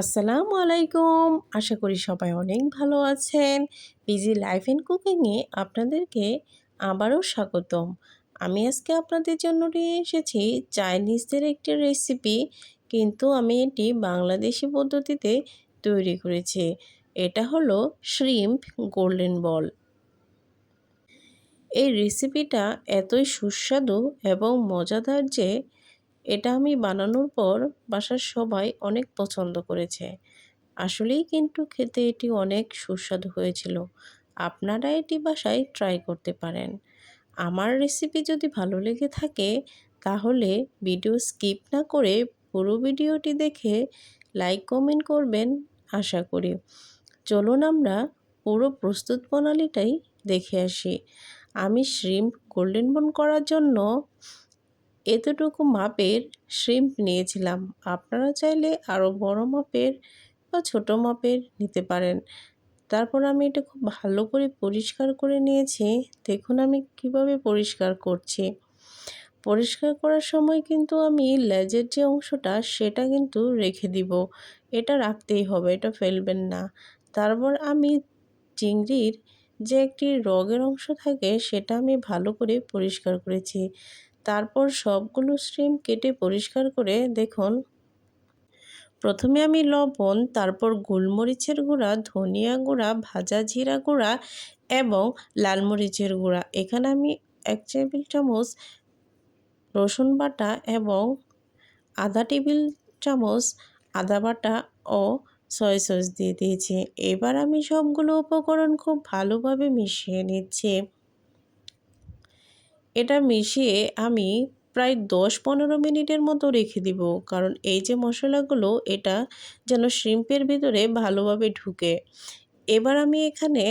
আসসালামু আলাইকুম। আশা করি সবাই অনেক ভালো আছেন। বিজি লাইফ অ্যান্ড কুকিংয়ে আপনাদেরকে আবারও স্বাগতম। আমি আজকে আপনাদের জন্য নিয়ে এসেছি চাইনিজদের একটি রেসিপি, কিন্তু আমি এটি বাংলাদেশি পদ্ধতিতে তৈরি করেছি। এটা হলো শ্রিম্প গোল্ডেন বল। এই রেসিপিটা এতই সুস্বাদু এবং মজাদার যে এটা আমি বানানোর পর বাসার সবাই অনেক পছন্দ করেছে। আসলেই কিন্তু খেতে এটি অনেক সুস্বাদু হয়েছিল। আপনারা এটি বাসায় ট্রাই করতে পারেন। আমার রেসিপি যদি ভালো লেগে থাকে, তাহলে ভিডিও স্কিপ না করে পুরো ভিডিওটি দেখে লাইক কমেন্ট করবেন, আশা করি। চলুন আমরা পুরো প্রস্তুত প্রণালীটাই দেখে আসি। আমি শ্রিম্প গোল্ডেন বন করার জন্য এতটুকু মাপের শ্রিম্প নিয়েছিলাম। আপনারা চাইলে আরও বড় মাপের বা ছোট মাপের নিতে পারেন। তারপর আমি এটা খুব ভালো করে পরিষ্কার করে নিয়েছি। দেখুন আমি কীভাবে পরিষ্কার করছি। পরিষ্কার করার সময় কিন্তু আমি লেজের যে অংশটা, সেটা কিন্তু রেখে দিব। এটা রাখতেই হবে, এটা ফেলবেন না। তারপর আমি চিংড়ির যে একটি রগের অংশ থাকে, সেটা আমি ভালো করে পরিষ্কার করেছি। তারপর সবগুলো স্ট্রিম কেটে পরিষ্কার করে দেখুন। প্রথমে আমি লবণ, তারপর গোলমরিচের গুঁড়া, ধনিয়া গুঁড়া, ভাজা জিরা গুঁড়া এবং লাল মরিচের গুঁড়া। এখানে আমি এক টেবিল চামচ রসুন বাটা এবং আধা টেবিল চামচ আদা বাটা ও সয় সস দিয়ে দিয়েছি। এবার আমি সবগুলো উপকরণ খুব ভালোভাবে মিশিয়ে নিচ্ছি। এটা মিশিয়ে আমি প্রায় দশ পনেরো মিনিটের মতো রেখে দিব। কারণ এই যে মশলাগুলো, এটা যেন শ্রিম্পের ভিতরে ভালোভাবে ঢুকে। এবার আমি এখানে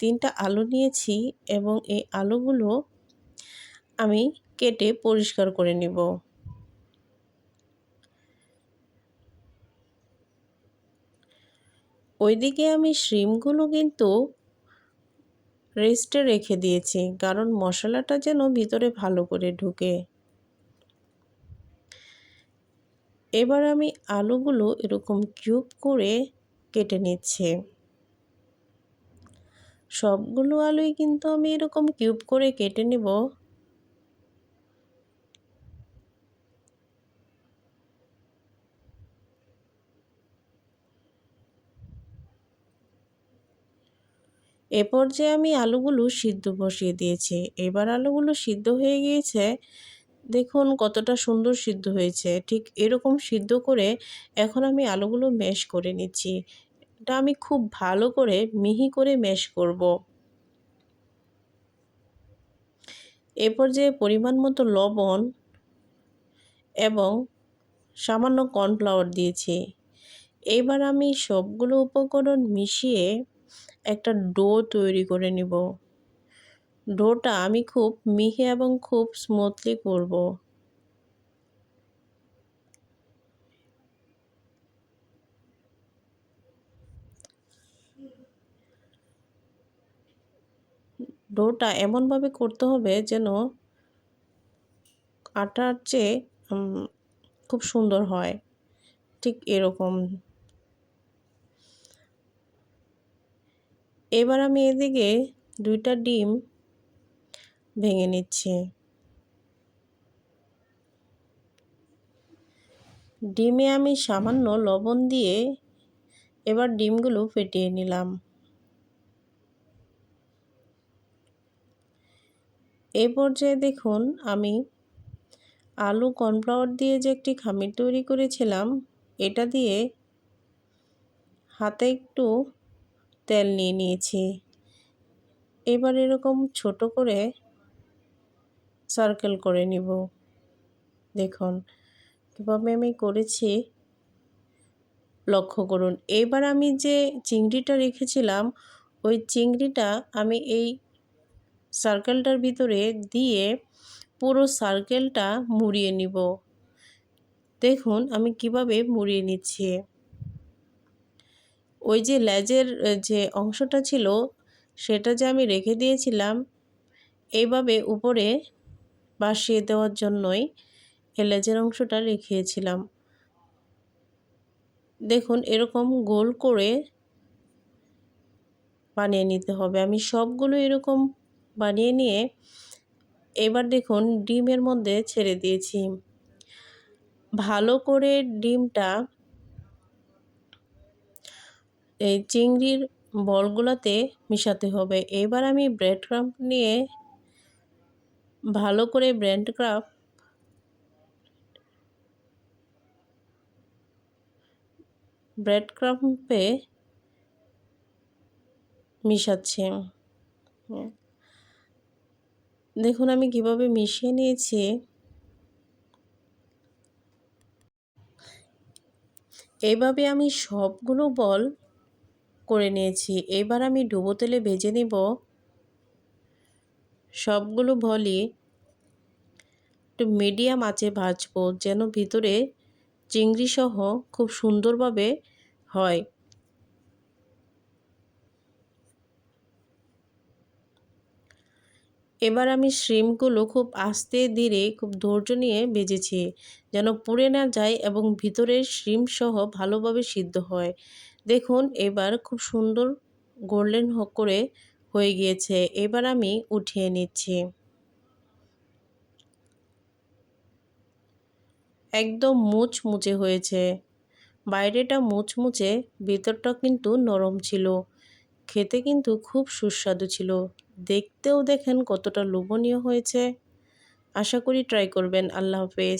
তিনটা আলু নিয়েছি এবং এই আলুগুলো আমি কেটে পরিষ্কার করে নিব। ওইদিকে আমি শ্রিমগুলো কিন্তু রেস্টে রেখে দিয়েছি, কারণ মশলাটা যেন ভিতরে ভালো করে ঢুকে। এবার আমি আলুগুলো এরকম কিউব করে কেটে নিচ্ছে। সবগুলো আলুই কিন্তু আমি এরকম কিউব করে কেটে নেব। এ পর্যায়ে আমি আলুগুলো সিদ্ধ বসিয়ে দিয়েছি। এবার আলুগুলো সিদ্ধ হয়ে গিয়েছে। দেখুন কতটা সুন্দর সিদ্ধ হয়েছে। ঠিক এরকম সিদ্ধ করে এখন আমি আলুগুলো ম্যাশ করে নিচ্ছি। এটা আমি খুব ভালো করে মিহি করে ম্যাশ করব। এ পর্যায়ে পরিমাণ মতো লবণ এবং সামান্য কর্নফ্লাওয়ার দিয়েছি। এবার আমি সবগুলো উপকরণ মিশিয়ে একটা ডো তৈরি করে নিব। ডোটা আমি খুব মিহি এবং খুব স্মুথলি করব। ডোটা এমনভাবে করতে হবে যেন আটার চেয়ে খুব সুন্দর হয়। ঠিক এরকম। এবার আমি এদিকে দুইটা ডিম ভেঙে নিচ্ছি। ডিমে আমি সামান্য লবণ দিয়ে এবার ডিমগুলো ফেটিয়ে নিলাম। এ পর্যায়ে দেখুন আমি আলু কর্নফ্লাওয়ার দিয়ে যে একটি খামির তৈরি করেছিলাম, এটা দিয়ে হাতে একটু তেল নিয়ে নিয়েছি। এবার এরকম ছোট করে সার্কেল করে নিব। দেখুন, কীভাবে আমি করেছি? লক্ষ্য করুন, এবার আমি যে চিংড়িটা রেখেছিলাম, ওই চিংড়িটা আমি এই সার্কেলটার ভিতরে দিয়ে পুরো সার্কেলটা মুড়িয়ে নিব। দেখুন আমি কীভাবে মুড়িয়ে নিচ্ছি। ওই যে লেজের যে অংশটা ছিল, সেটা যে আমি রেখে দিয়েছিলাম, এইভাবে উপরে বাসিয়ে দেওয়ার জন্যই এ লেজের অংশটা রেখেছিলাম। দেখুন, এরকম গোল করে বানিয়ে নিতে হবে। আমি সবগুলো এরকম বানিয়ে নিয়ে এবার দেখুন, ডিমের মধ্যে ছেড়ে দিয়েছি। ভালো করে ডিমটা এই চিংড়ির বলগুলোতে মিশাতে হবে। এবার আমি ব্রেড ক্রাম্প নিয়ে ভালো করে ব্রেড ক্রাম্প ব্রেড ক্রাম্পে মিশাচ্ছি। দেখুন আমি কীভাবে মিশিয়ে নিয়েছি। এইভাবে আমি সবগুলো বল করে নিয়েছি। এবার আমি ডুবো তেলে ভেজে নেব। সবগুলো ভলি একটু মিডিয়াম আঁচে ভাজবো যেন ভিতরে চিংড়ি সহ খুব সুন্দরভাবে হয়। এবার আমি শ্রিমগুলো খুব আস্তে ধীরে খুব ধৈর্য নিয়ে ভেজেছি যেন পুড়ে না যায় এবং ভিতরের শ্রিম সহ ভালোভাবে সিদ্ধ হয়। দেখুন, এবার খুব সুন্দর গোল্ডেন করে হয়ে গিয়েছে। এবার আমি উঠিয়ে নিচ্ছি। একদম মুচমুচে হয়েছে। বাইরেটা মুচমুচে ভেতরটা কিন্তু নরম ছিল। খেতে কিন্তু খুব সুস্বাদু ছিল। দেখতেও দেখেন কতটা লোভনীয় হয়েছে। আশা করি ট্রাই করবেন। আল্লাহ হাফেজ।